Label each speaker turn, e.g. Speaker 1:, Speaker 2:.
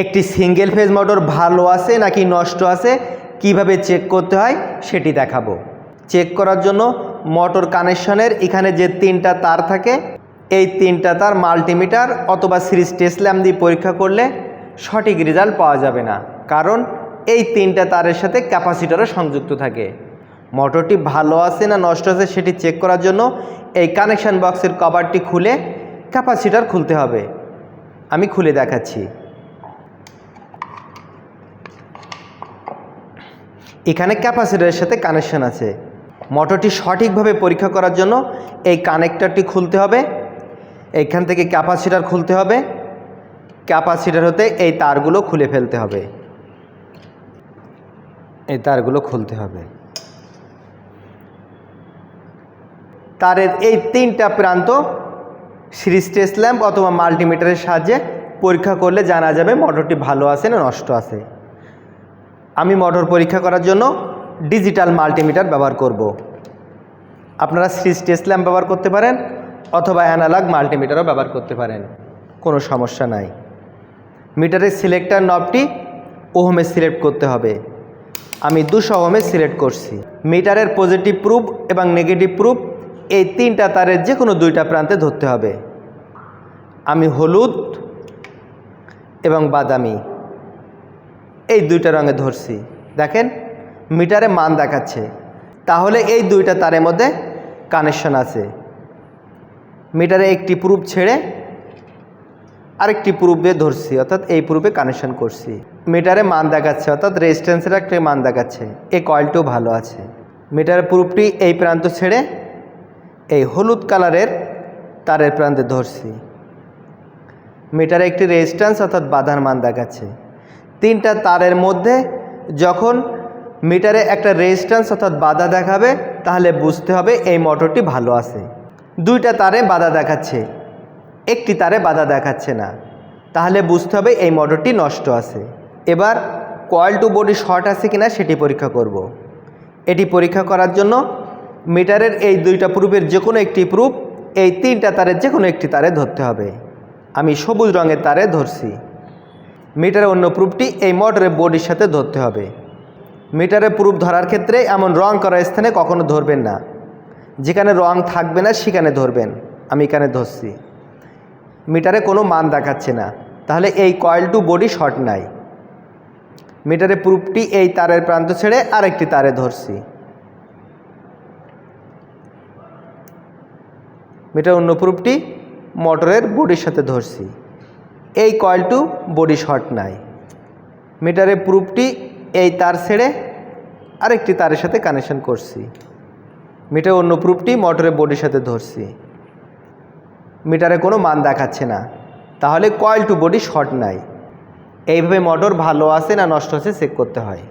Speaker 1: একটি single phase motor ভালো আছে নাকি নষ্ট আছে? কীভাবে চেক করতে হয় সেটি দেখাবো। চেক করার জন্য মোটর কানেকশনের এখানে যে তিনটা তার থাকে, এই তিনটা তার মাল্টিমিটার অথবা সিরিজ টেস্ট ল্যাম্প দিয়ে পরীক্ষা করলে সঠিক রেজাল্ট পাওয়া যাবে না। কারণ এই তিনটা তারের সাথে ক্যাপাসিটারও সংযুক্ত থাকে। মোটরটি ভালো আছে না নষ্ট আছে সেটি চেক করার জন্য এই কানেকশন বক্সের কভারটি খুলে ক্যাপাসিটার খুলতে হবে। আমি খুলে দেখাচ্ছি। এখানে ক্যাপাসিটারের সাথে কানেকশন আছে। মোটরটি সঠিকভাবে পরীক্ষা করার জন্য এই কানেক্টরটি খুলতে হবে। এইখান থেকে ক্যাপাসিটার খুলতে হবে। ক্যাপাসিটার হতে এই তারগুলো খুলে ফেলতে হবে। এই তারগুলো খুলতে হবে। তারের এই তিনটা প্রান্ত সিরিজ টেস্ট ল্যাম্প অথবা মাল্টিমিটারের সাহায্যে পরীক্ষা করলে জানা যাবে মোটরটি ভালো আছে না নষ্ট আছে। আমি মোটর পরীক্ষা করার জন্য ডিজিটাল মাল্টিমিটার ব্যবহার করব। আপনারা সিরিজ টেস্ট ল্যাম্প ব্যবহার করতে পারেন অথবা অ্যানালগ মাল্টিমিটারও ব্যবহার করতে পারেন, কোনো সমস্যা নাই। মিটারের সিলেক্টার নবটি ওহমে সিলেক্ট করতে হবে। আমি দুশো ওহমে সিলেক্ট করছি। মিটারের পজিটিভ প্রুফ এবং নেগেটিভ প্রুফ এই তিনটা তারের যে কোনো দুইটা প্রান্তে ধরতে হবে। আমি হলুদ এবং বাদামি। এই দুইটা রঙে ধরছি। দেখেন, মিটারে মান দেখাচ্ছে। তাহলে এই দুইটা তারের মধ্যে কানেকশন আছে। মিটারে একটি প্রুফ ছেড়ে আরেকটি প্রুফ ধরছি, অর্থাৎ এই প্রুফে কানেকশন করছি। মিটারে মান দেখাচ্ছে, অর্থাৎ রেজিস্ট্যান্সের একটা মান দেখাচ্ছে। এই কয়েলটিও ভালো আছে। মিটারের প্রুফটি এই প্রান্ত ছেড়ে এই হলুদ কালারের তারের প্রান্তে ধরছি। মিটারে একটি রেজিস্ট্যান্স অর্থাৎ বাধার মান দেখাচ্ছে। তিনটা তারের মধ্যে যখন মিটারে একটা রেজিস্ট্যান্স অর্থাৎ বাধা দেখাবে, তাহলে বুঝতে হবে এই মোটরটি ভালো আছে। দুইটা তারে বাধা দেখাচ্ছে, একটি তারে বাধা দেখাচ্ছে না। তাহলে বুঝতে হবে এই মোটরটি নষ্ট আছে। এবার কয়েল টু বডি শর্ট আছে কিনা সেটি পরীক্ষা করব। এটি পরীক্ষা করার জন্য মিটারের এই দুইটা প্রুফের যে কোনো একটি প্রুফ এই তিনটা তারের যে কোনো একটি তারে ধরতে হবে। আমি সবুজ রঙের তারে ধরছি। মিটারের অন্য প্রুফটি এই মোটরের বডির সাথে ধরতে হবে। মিটারে প্রুফ ধরার ক্ষেত্রে এমন রং করা স্থানে কখনো ধরবেন না। যেখানে রং থাকবে না, সেখানে ধরবেন। আমি এখানে ধরছি। মিটারে কোনো মান দেখাচ্ছে না। তাহলে এই কয়েল টু বডি শর্ট নাই। মিটারের প্রুফটি এই তারের প্রান্ত ছেড়ে আরেকটি তারে ধরছি। মিটার অন্য প্রুফটি মোটরের বডির সাথে ধরছি। এই কয়েল টু বডি শর্ট নাই। মিটারের প্রুফটি এই তার ছেড়ে আরেকটি তারের সাথে কানেকশন করছি। মিটারের অন্য প্রুফটি মোটরের বডির সাথে ধরছি। মিটারে কোনো মান দেখাচ্ছে না। তাহলে কয়েল টু বডি শর্ট নাই। এইভাবে মোটর ভালো আছে না নষ্ট আছে চেক করতে হয়।